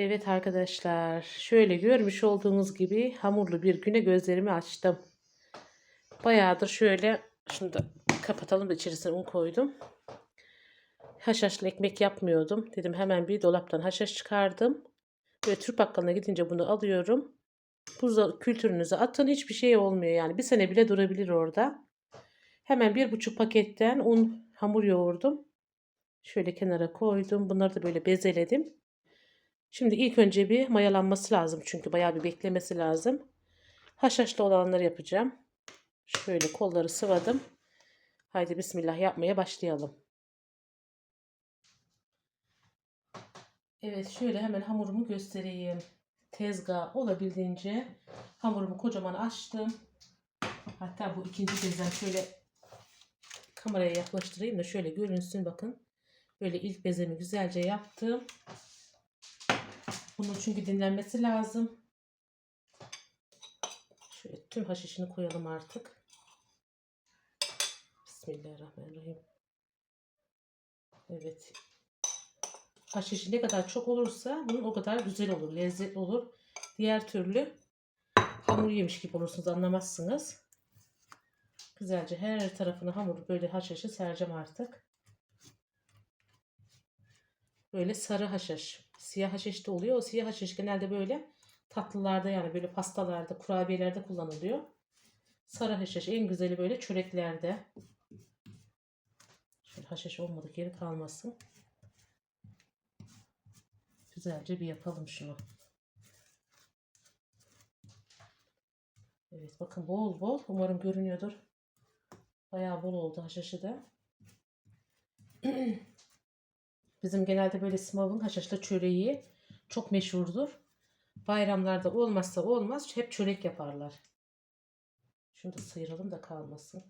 Evet arkadaşlar, şöyle görmüş olduğunuz gibi hamurlu bir güne gözlerimi açtım. Bayağıdır şöyle, şunu da kapatalım da içerisine un koydum. Haşhaşlı ekmek yapmıyordum. Dedim hemen bir dolaptan haşhaş çıkardım. Böyle Türk bakkalına gidince bunu alıyorum. Buzda kültürünüze atın hiçbir şey olmuyor yani. Bir sene bile durabilir orada. Hemen bir buçuk paketten un hamur yoğurdum. Şöyle kenara koydum. Bunları da böyle bezeledim. Şimdi ilk önce bir mayalanması lazım çünkü bayağı bir beklemesi lazım. Haşhaşlı olanları yapacağım. Şöyle kolları sıvadım. Haydi bismillah yapmaya başlayalım. Evet şöyle hemen hamurumu göstereyim. Tezgah olabildiğince hamurumu kocaman açtım. Hatta bu ikinci bezem şöyle kameraya yaklaştırayım da şöyle görünsün bakın. Böyle ilk bezemi güzelce yaptım. Bunun çünkü dinlenmesi lazım. Şöyle tüm haşişini koyalım artık. Bismillahirrahmanirrahim. Evet. Haşişi ne kadar çok olursa bunun o kadar güzel olur, lezzetli olur. Diğer türlü hamur yemiş gibi olursunuz, anlamazsınız. Güzelce her tarafına hamuru böyle haşhaşı sereceğim artık. Böyle sarı haşhaş. Siyah haşhaş da oluyor. O siyah haşhaş genelde böyle tatlılarda yani böyle pastalarda, kurabiyelerde kullanılıyor. Sarı haşhaş en güzeli böyle çöreklerde. Şöyle haşhaş olmadık geri kalmasın. Güzelce bir yapalım şunu. Evet bakın bol bol. Umarım görünüyordur. Bayağı bol oldu haşhaşı da. Bizim genelde böyle smavın haşhaşlı çöreği çok meşhurdur. Bayramlarda olmazsa olmaz hep çörek yaparlar. Şunu da sıyıralım da kalmasın.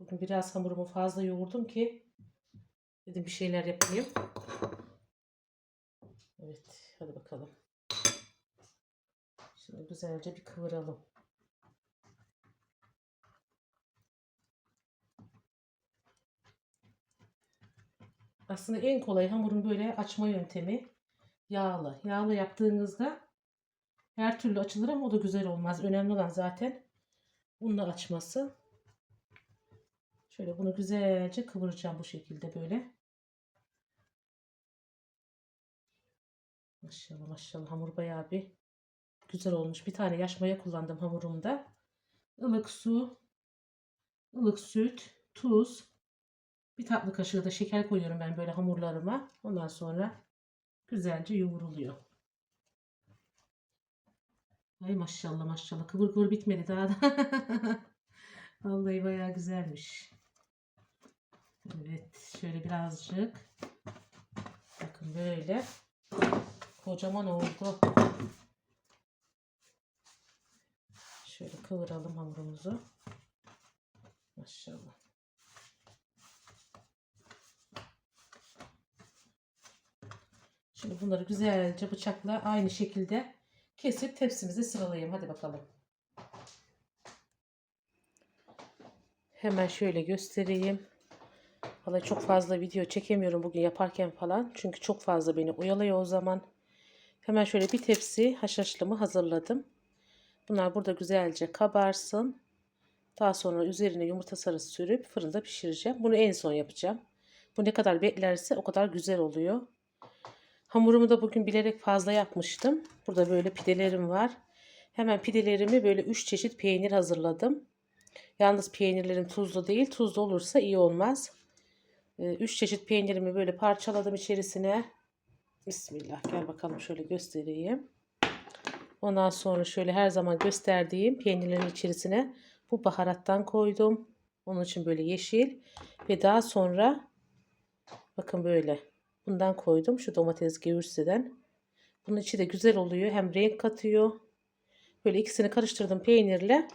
Bugün biraz hamurumu fazla yoğurdum ki dedim bir şeyler yapayım. Evet hadi bakalım. Şimdi güzelce bir kıvıralım. Aslında en kolay hamurun böyle açma yöntemi yağlı. Yağlı yaptığınızda her türlü açılır ama o da güzel olmaz. Önemli olan zaten unla açması. Şöyle bunu güzelce kıvıracağım bu şekilde böyle. Maşallah maşallah hamur bayağı bir güzel olmuş. Bir tane yaş maya kullandım hamurumda. Ilık su, ılık süt, tuz, bir tatlı kaşığı da şeker koyuyorum ben böyle hamurlarıma. Ondan sonra güzelce yoğruluyor. Ay maşallah maşallah. Kıvır kıvır bitmedi daha da. Vallahi bayağı güzelmiş. Evet. Şöyle birazcık. Bakın böyle. Kocaman oldu. Şöyle kıvıralım hamurumuzu. Maşallah. Şimdi bunları güzelce bıçakla aynı şekilde kesip tepsimize sıralayayım. Hadi bakalım. Hemen şöyle göstereyim. Vallahi çok fazla video çekemiyorum bugün yaparken falan. Çünkü çok fazla beni oyalıyor o zaman. Hemen şöyle bir tepsi haşhaşlımı hazırladım. Bunlar burada güzelce kabarsın. Daha sonra üzerine yumurta sarısı sürüp fırında pişireceğim. Bunu en son yapacağım. Bu ne kadar beklerse o kadar güzel oluyor. Hamurumu da bugün bilerek fazla yapmıştım. Burada böyle pidelerim var. Hemen pidelerimi böyle 3 çeşit peynir hazırladım. Yalnız peynirlerim tuzlu değil. Tuzlu olursa iyi olmaz. 3 çeşit peynirimi böyle parçaladım içerisine. Bismillah gel bakalım şöyle göstereyim. Ondan sonra şöyle her zaman gösterdiğim peynirlerin içerisine bu baharattan koydum. Onun için böyle yeşil. Ve daha sonra bakın böyle Bundan koydum. Şu domates gevürseden. Bunun içi de güzel oluyor. Hem renk katıyor. Böyle ikisini karıştırdım peynirle.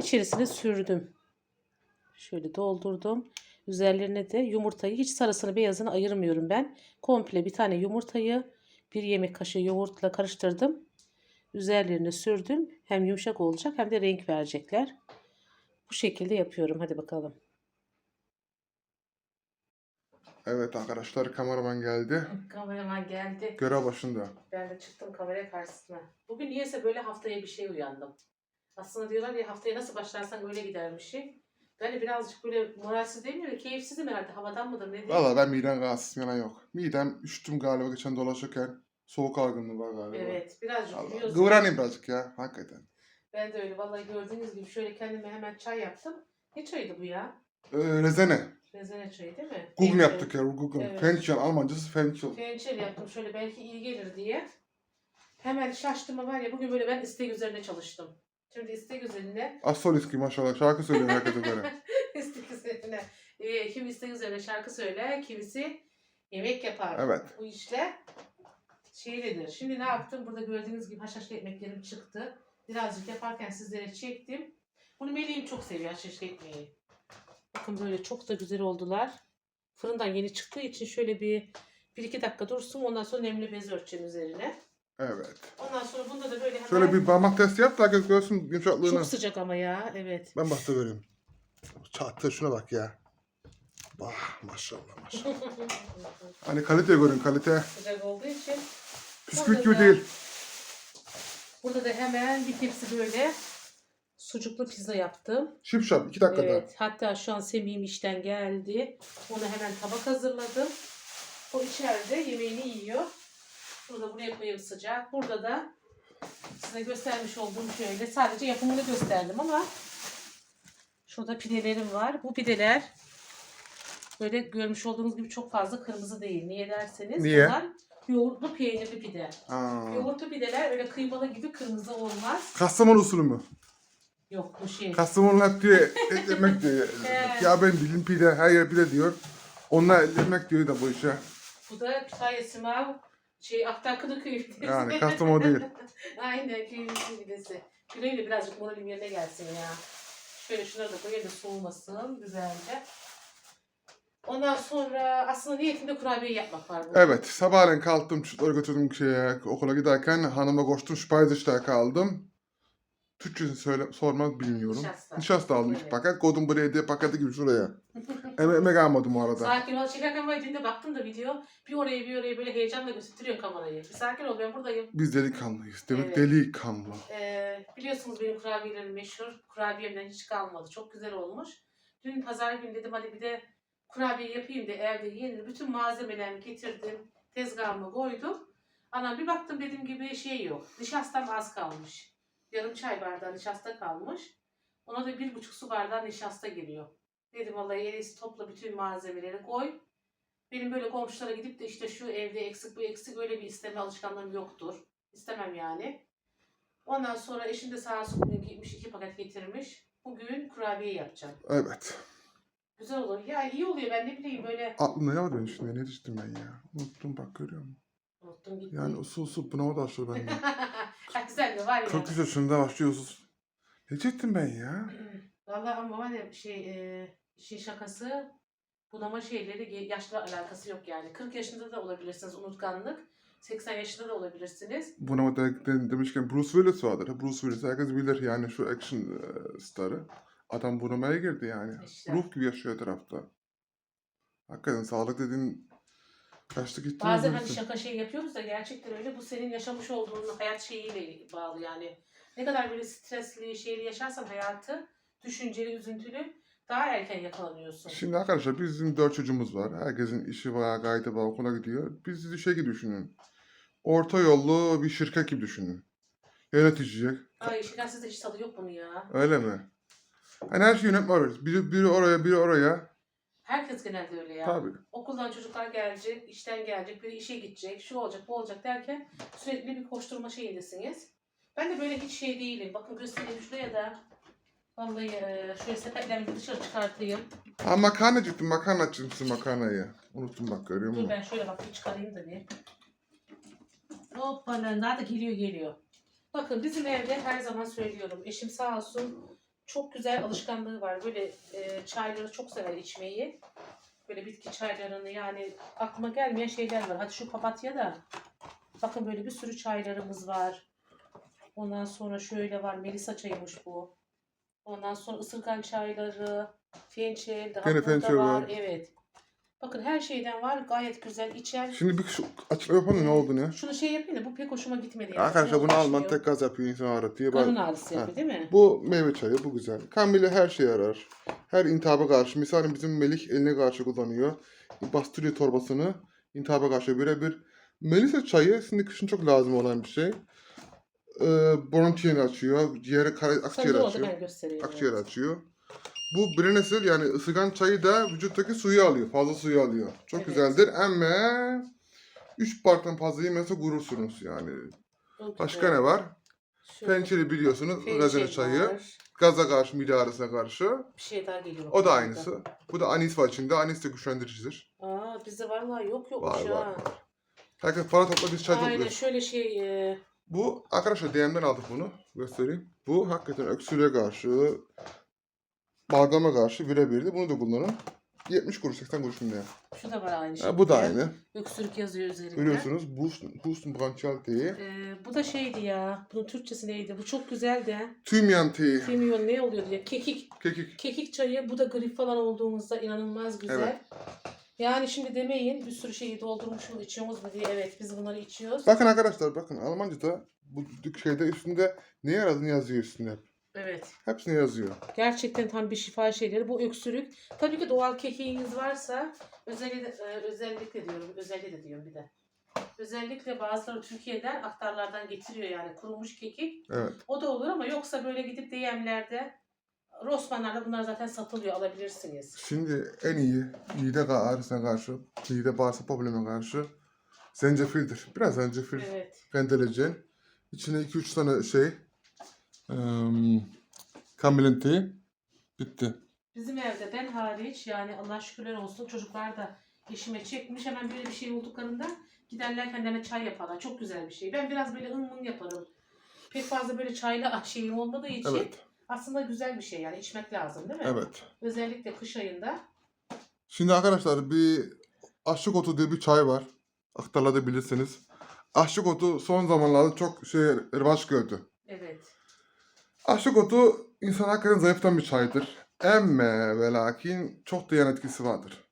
İçerisine sürdüm. Şöyle doldurdum. Üzerlerine de yumurtayı hiç sarısını beyazını ayırmıyorum ben. Komple bir tane yumurtayı bir yemek kaşığı yoğurtla karıştırdım. Üzerlerine sürdüm. Hem yumuşak olacak hem de renk verecekler. Bu şekilde yapıyorum. Hadi bakalım. Evet arkadaşlar kameraman geldi. Kameraman geldi. Görev başında. Ben de çıktım kamera karşısına. Bugün niyeyse böyle haftaya bir şey uyandım. Aslında diyorlar ya haftaya nasıl başlarsan öyle gidermiş. Ben de birazcık böyle moralsiz değil mi? Keyifsizim herhalde. Havadan mıdır ne Valla ben midem rahatsız yana yok. Midem üşüttüm galiba geçen dolaşırken. Soğuk algınlığı var galiba. Evet birazcık Allah. Kıvranayım birazcık ya hakikaten. Ben de öyle. Vallahi gördüğünüz gibi şöyle kendime hemen çay yaptım. Ne çayıydı bu ya? Ee, rezene. Rezene çayı değil mi? Google Fençel. yaptık ya Google. Evet. Fenchel Almancası Fenchel. Fençel yaptım şöyle belki iyi gelir diye. Hemen şaştım ama var ya bugün böyle ben istek üzerine çalıştım. Şimdi istek üzerine Asoliski maşallah şarkı söylüyor herkese böyle. istek üzerine. Ee, kim istek üzerine şarkı söyler, kimisi yemek yapar. Evet. Bu işle şeylidir. Şimdi ne yaptım? Burada gördüğünüz gibi haşhaşlı ekmeklerim çıktı. Birazcık yaparken sizlere çektim. Bunu Melih'im çok seviyor haşhaşlı ekmeği. Bakın böyle çok da güzel oldular. Fırından yeni çıktığı için şöyle bir 1-2 dakika dursun. Ondan sonra nemli bez örteceğim üzerine. Evet. Ondan sonra bunda da böyle hemen... Şöyle bir parmak testi yap da herkes görsün yumuşaklığını. Çok sıcak ama ya. Evet. Ben bastı vereyim. Çattı şuna bak ya. Bah maşallah maşallah. Hani kalite görün kalite. sıcak olduğu için. Bisküvit gibi da- değil. Burada da hemen bir tepsi böyle sucuklu pizza yaptım. Şipşap iki dakikada. Evet, hatta şu an Semih'im işten geldi. Ona hemen tabak hazırladım. O içeride yemeğini yiyor. Bunu da buraya koyayım sıcak. Burada da size göstermiş olduğum şöyle sadece yapımını gösterdim ama şurada pidelerim var. Bu pideler böyle görmüş olduğunuz gibi çok fazla kırmızı değil. Niye derseniz Niye? bunlar yoğurtlu peynirli pide. Aa. Yoğurtlu pideler öyle kıymalı gibi kırmızı olmaz. Kastamonu usulü mü? Yok bu şey. Kastamonu hep diyor et yemek diyor. Evet. ya ben bildim pide her yer pide diyor. Onlar et yemek diyor da bu işe. Bu da Kütahya Simav şey Aktakılı köyü pidesi. Yani Kastamonu değil. Aynen köyümüzün pidesi. Güneyle birazcık moralim yerine gelsin ya. Şöyle şunları da koyayım da soğumasın güzelce. Ondan sonra aslında niyetimde kurabiye yapmak var burada. Evet sabahleyin kalktım çocukları götürdüm şeye, okula giderken hanıma koştum Speisestag aldım. Türkçesini söyle, sormak bilmiyorum. Nişasta. Nişasta aldım iki Evet. paket. Buraya hediye paketi gibi şuraya. Eme, emek almadım o arada. Sakin ol. Çekerken dün de baktım da video. Bir oraya bir oraya böyle heyecanla gösteriyor kamerayı. Bir sakin ol ben buradayım. Biz delikanlıyız. Demek Evet. delikanlı. Ee, biliyorsunuz benim kurabiyelerim meşhur. Kurabiyemden hiç kalmadı. Çok güzel olmuş. Dün pazar günü dedim hadi bir de kurabiye yapayım da evde yenir. Bütün malzemelerimi getirdim. Tezgahıma koydum. Anam bir baktım dediğim gibi şey yok. Nişastam az kalmış. Yarım çay bardağı nişasta kalmış. Ona da bir buçuk su bardağı nişasta giriyor. Dedim vallahi en iyisi topla bütün malzemeleri koy. Benim böyle komşulara gidip de işte şu evde eksik bu eksik öyle bir isteme alışkanlığım yoktur. İstemem yani. Ondan sonra eşim de sağ olsun gitmiş iki paket getirmiş. Bugün kurabiye yapacağım. Evet. Güzel olur. Ya iyi oluyor ben ne bileyim böyle. Var benim şimdi? Ne düştüm ben ya? Unuttum bak görüyor musun? Unuttum gitti. Yani usul usul buna da başlıyor bende. ha, güzel de var ya. 43 yaşında başlıyorsunuz. Ne çektim ben ya? Vallahi ama var ya şey, e, şey şakası bunama şeyleri yaşla alakası yok yani. 40 yaşında da olabilirsiniz unutkanlık. 80 yaşında da olabilirsiniz. Buna de, de, demişken Bruce Willis vardır. Bruce Willis herkes bilir yani şu action e, starı. Adam bunamaya girdi yani. İşte. Ruh gibi yaşıyor etrafta. Hakikaten sağlık dediğin kaçtı gitti. Bazen hani şaka şey yapıyoruz da gerçekten öyle. Bu senin yaşamış olduğun hayat şeyiyle bağlı yani. Ne kadar böyle stresli şeyli yaşarsan hayatı, düşünceli, üzüntülü daha erken yakalanıyorsun. Şimdi arkadaşlar bizim dört çocuğumuz var. Herkesin işi var, gaydi var, okula gidiyor. Biz de şey gibi düşünün. Orta yollu bir şirket gibi düşünün. Yönetici. Ay şikayetsizde hiç tadı yok bunun ya. Öyle mi? Hani her şeyi yönetme arıyoruz. Biri, biri oraya, biri oraya. Herkes genelde öyle ya. Tabii. Okuldan çocuklar gelecek, işten gelecek, biri işe gidecek, şu olacak, bu olacak derken sürekli bir koşturma şeyindesiniz. Ben de böyle hiç şey değilim. Bakın göstereyim şuraya da. Vallahi e, şöyle sepetlerimi dışarı çıkartayım. Ha makarna çıktı. Makarna açmışsın makarnayı. Unuttum bak görüyor Dur musun? ben şöyle bak bir çıkarayım da bir. Hoppala daha da geliyor geliyor. Bakın bizim evde her zaman söylüyorum. Eşim sağ olsun çok güzel alışkanlığı var. Böyle e, çayları çok sever içmeyi. Böyle bitki çaylarını yani aklıma gelmeyen şeyler var. Hadi şu papatya da. Bakın böyle bir sürü çaylarımız var. Ondan sonra şöyle var. Melisa çayıymış bu. Ondan sonra ısırgan çayları, fençel, daha var. var. Evet. Bakın her şeyden var. Gayet güzel. İçer. Şimdi bir şu açıklama yapalım ne oldu ne? Şunu şey yapayım da bu pek hoşuma gitmedi. yani. Arkadaşlar bunu alman tek gaz yapıyor insan ağrıtıyor. Bak, ağrısı Ha. yapıyor değil mi? Bu meyve çayı bu güzel. Kambile her şeye yarar. Her intihaba karşı. Misal bizim Melih eline karşı kullanıyor. Bastırıyor torbasını. İntihaba karşı birebir. Melisa çayı şimdi kışın çok lazım olan bir şey. Ee, bronşiyeni açıyor. Ciğeri, kara, akciğer Sarı oldu açıyor. ben göstereyim. Akciğer açıyor. Bu Brenesel yani ısıgan çayı da vücuttaki suyu alıyor. Fazla suyu alıyor. Çok Evet. güzeldir ama 3 bardan fazla yemese gurursunuz yani. Başka ne var? Şu Pençeli biliyorsunuz. Rezene çayı. var. Gaza karşı, mide ağrısına karşı. Bir şey daha geliyor. O da aynısı. Bu da anis var içinde. Anis de güçlendiricidir. Aa bizde vallahi yok yokmuş Var, ha. var, Herkes para topla biz çay Aynen topluyoruz. şöyle şey e, Bu arkadaşlar DM'den aldık bunu. Göstereyim. Bu hakikaten öksürüğe karşı, balgama karşı birebirdi. Bunu da kullanın. 70 kuruş, 80 kuruş mu ne? şu da var aynı. Ha, bu da aynı. Öksürük yazıyor üzerinde. Görüyorsunuz. Boost, boost bronchialiteyi. Ee, bu da şeydi ya. Bunun Türkçesi neydi? Bu çok güzeldi. Tümyan teyi. Kimyon ne oluyordu ya? Kekik. Kekik. Kekik çayı. Bu da grip falan olduğumuzda inanılmaz güzel. Evet. Yani şimdi demeyin bir sürü şeyi doldurmuşum içiyoruz mu diye. Evet biz bunları içiyoruz. Bakın arkadaşlar bakın Almanca'da bu şeyde üstünde ne yaradığını yazıyor üstünde. Evet. Hepsini yazıyor. Gerçekten tam bir şifa şeyleri. Bu öksürük. Tabii ki doğal kekiğiniz varsa özellikle, özellikle diyorum. Özellikle diyorum bir de. Özellikle bazıları Türkiye'den aktarlardan getiriyor yani kurumuş kekik. Evet. O da olur ama yoksa böyle gidip DM'lerde Rossmann'larda bunlar zaten satılıyor alabilirsiniz. Şimdi en iyi mide ağrısına karşı, mide bağırsak problemine karşı zencefildir. Biraz zencefil Evet. rendeleyeceksin. İçine 2-3 tane şey um, kamilin teyi. Bitti. Bizim evde ben hariç yani Allah şükürler olsun çocuklar da eşime çekmiş. Hemen böyle bir şey olduklarında giderler kendilerine çay yaparlar. Çok güzel bir şey. Ben biraz böyle ın yaparım. Pek fazla böyle çayla şeyim olmadığı için Evet. aslında güzel bir şey yani içmek lazım değil mi? Evet. Özellikle kış ayında. Şimdi arkadaşlar bir aşık otu diye bir çay var. Aktarılabilirsiniz. Aşık otu son zamanlarda çok şey revaç gördü. Evet. Aşık otu insan hakikaten zayıftan bir çaydır. Emme ve lakin çok da yan etkisi vardır.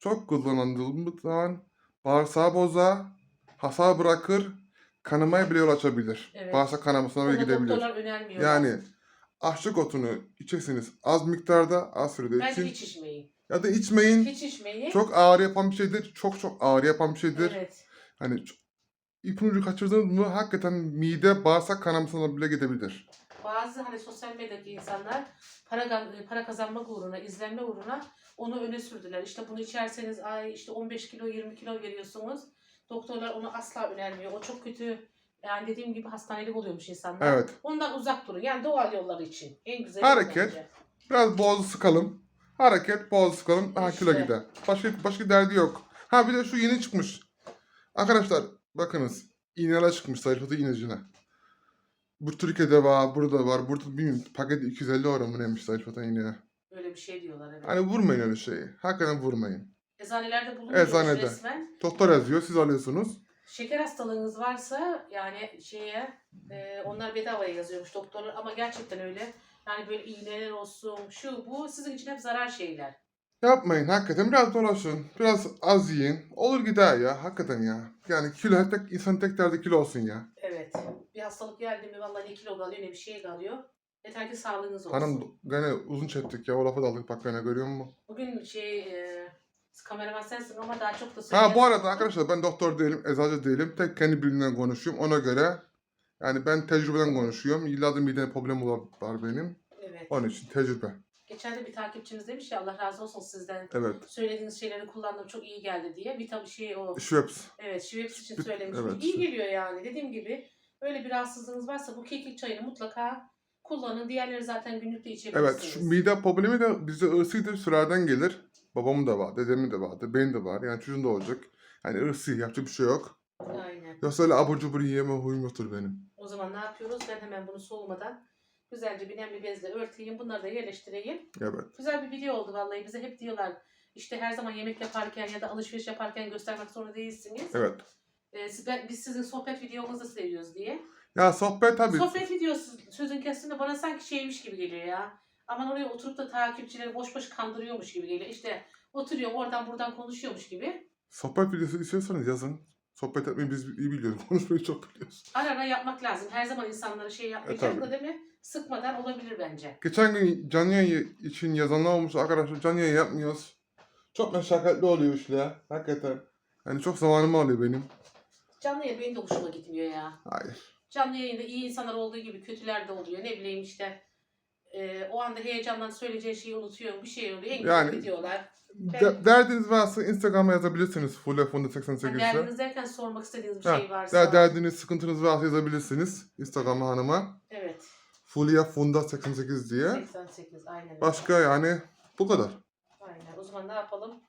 Çok kullanıldığında zaman bağırsağı bozar, hasar bırakır, kanamaya bile yol açabilir. Evet. Bağırsak kanamasına bile gidebilir. Yani aşık otunu içersiniz az miktarda, az sürede Bence için. hiç içmeyin. Ya da içmeyin. Hiç içmeyin. Çok ağrı yapan bir şeydir. Çok çok ağrı yapan bir şeydir. Evet. Hani ipin ucu kaçırdığınız mı hakikaten mide, bağırsak kanamasına bile gidebilir. Bazı hani sosyal medyadaki insanlar para gan- para kazanmak uğruna, izlenme uğruna onu öne sürdüler. İşte bunu içerseniz ay işte 15 kilo 20 kilo veriyorsunuz. Doktorlar onu asla önermiyor. O çok kötü. Yani dediğim gibi hastanelik oluyormuş insanlar. Evet. Ondan uzak durun. Yani doğal yolları için. En güzel Hareket. Biraz boğazı sıkalım. Hareket, boğazı sıkalım. Ha kilo İşte. gider. Başka başka derdi yok. Ha bir de şu yeni çıkmış. Arkadaşlar bakınız. İğneler çıkmış sayfada iğnecine. Bu Türkiye'de var, burada var. Burada bilmiyorum paketi 250 euro mu neymiş sayfada iğneye. Böyle bir şey diyorlar evet. Hani vurmayın öyle şeyi. Hakikaten vurmayın. Eczanelerde bulunuyor Eczanede. resmen. Doktor yazıyor, siz alıyorsunuz. Şeker hastalığınız varsa yani şeye e, onlar bedavaya yazıyormuş doktorlar ama gerçekten öyle. Yani böyle iğneler olsun şu bu sizin için hep zarar şeyler. Yapmayın hakikaten biraz dolaşın. Biraz az yiyin. Olur gider ya hakikaten ya. Yani kilo tek, insan tek derdi kilo olsun ya. Evet. Bir hastalık geldi mi vallahi ne kilo kalıyor ne bir şey kalıyor. Yeter ki sağlığınız olsun. Hanım gene uzun çektik ya o lafı da aldık bak gene görüyor musun? Bugün şey e, kameraman sensin ama daha çok da Ha söyleyemem. bu arada arkadaşlar ben doktor değilim, eczacı değilim. Tek kendi bilimden konuşuyorum. Ona göre yani ben tecrübeden konuşuyorum. Yıllardır mide problemi var benim. Evet. Onun için tecrübe. Geçen de bir takipçimiz demiş ya Allah razı olsun sizden. Evet. Söylediğiniz şeyleri kullandım çok iyi geldi diye. Bir tabii şey o. Schweppes. Evet Şiveps için söylemiş. evet. İyi geliyor yani. Dediğim gibi öyle bir rahatsızlığınız varsa bu kekik çayını mutlaka kullanın. Diğerleri zaten günlükte içebilirsiniz. Evet şu mide problemi de bizde ırsıydı süraden gelir. Babamın da var, dedemin de vardı, benim de var. Yani çocuğun da olacak. Yani ırsı yapacak bir şey yok. Aynen. Yoksa öyle abur cubur yiyeme huyum yoktur benim. O zaman ne yapıyoruz? Ben hemen bunu soğumadan güzelce bir nemli bezle örteyim. Bunları da yerleştireyim. Evet. Güzel bir video oldu vallahi. Bize hep diyorlar işte her zaman yemek yaparken ya da alışveriş yaparken göstermek zorunda değilsiniz. Evet. Siz- ben- biz sizin sohbet videomuzu seviyoruz diye. Ya sohbet tabii. Sohbet videosu sözün kestimde bana sanki şeymiş gibi geliyor ya. Aman oraya oturup da takipçileri boş boş kandırıyormuş gibi geliyor. İşte Oturuyor oradan buradan konuşuyormuş gibi. Sohbet videosu istiyorsanız yazın. Sohbet etmeyi biz iyi biliyoruz. Konuşmayı çok biliyoruz. Ara ara yapmak lazım. Her zaman insanlara şey yapmayacağım da değil mi? Sıkmadan olabilir bence. Geçen gün canlı yayın için yazanlar olmuş arkadaşlar canlı yayın yapmıyoruz. Çok meşakkatli oluyor işler. Hakikaten. Yani çok zamanımı alıyor benim. Canlı yayın benim de hoşuma gitmiyor ya. Hayır. Canlı yayında iyi insanlar olduğu gibi kötüler de oluyor. Ne bileyim işte e, o anda heyecandan söyleyeceği şeyi unutuyor. Bir şey oluyor. En güzel Yani- videolar. De- derdiniz varsa Instagram'a yazabilirsiniz. Full 88 Yani ise. derdiniz derken sormak istediğiniz bir Ha, şey varsa. Der, derdiniz, sıkıntınız varsa yazabilirsiniz. Instagram'a hanıma. Evet. Fulya Funda 88 diye. 88 aynen. öyle. Başka yani bu kadar. Aynen. O zaman ne yapalım?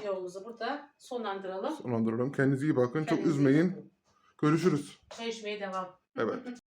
Videomuzu burada sonlandıralım. Sonlandıralım. Kendinize iyi bakın. Çok Kendinize iyi üzmeyin. bakın. Görüşürüz. Çay içmeye devam. Evet.